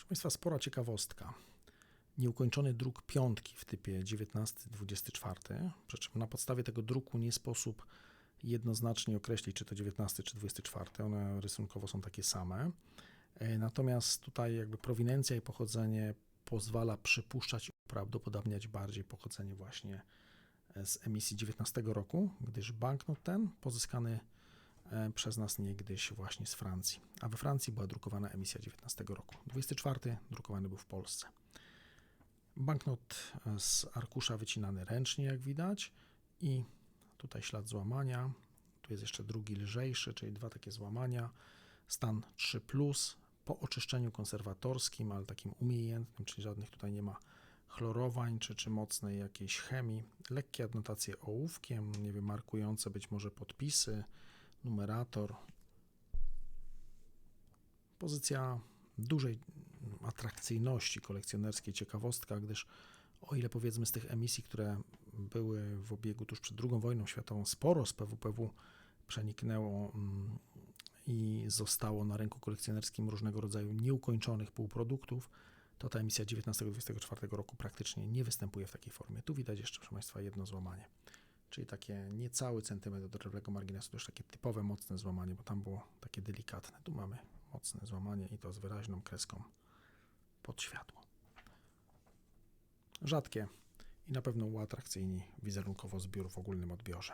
Proszę Państwa, spora ciekawostka. Nieukończony druk piątki w typie 19-24, przy czym na podstawie tego druku nie sposób jednoznacznie określić, czy to 19 czy 24. One rysunkowo są takie same. E, Natomiast tutaj jakby prowinencja i pochodzenie pozwala przypuszczać i uprawdopodobniać bardziej pochodzenie właśnie z emisji 19 roku, gdyż banknot ten pozyskany przez nas niegdyś właśnie z Francji, a we Francji była drukowana emisja 19 roku. 24 drukowany był w Polsce. Banknot e, z arkusza wycinany ręcznie, jak widać, i tutaj ślad złamania. Tu jest jeszcze drugi lżejszy, czyli dwa takie złamania. Stan 3, po oczyszczeniu konserwatorskim, ale takim umiejętnym, czyli żadnych tutaj nie ma chlorowań czy, czy mocnej jakiejś chemii. Lekkie adnotacje ołówkiem, nie wiem, markujące być może podpisy, numerator. Pozycja dużej atrakcyjności kolekcjonerskiej, ciekawostka, gdyż o ile powiedzmy z tych emisji, które były w obiegu tuż przed II wojną światową, sporo z PWPW przeniknęło mm, i zostało na rynku kolekcjonerskim różnego rodzaju nieukończonych półproduktów, to ta emisja 19-24 roku praktycznie nie występuje w takiej formie. Tu widać jeszcze, proszę Państwa, jedno złamanie, czyli takie niecały centymetr do lewego marginesu, to już takie typowe, mocne złamanie, bo tam było takie delikatne. Tu mamy mocne złamanie i to z wyraźną kreską pod światło. Rzadkie i na pewno uatrakcyjni wizerunkowo zbiór w ogólnym odbiorze.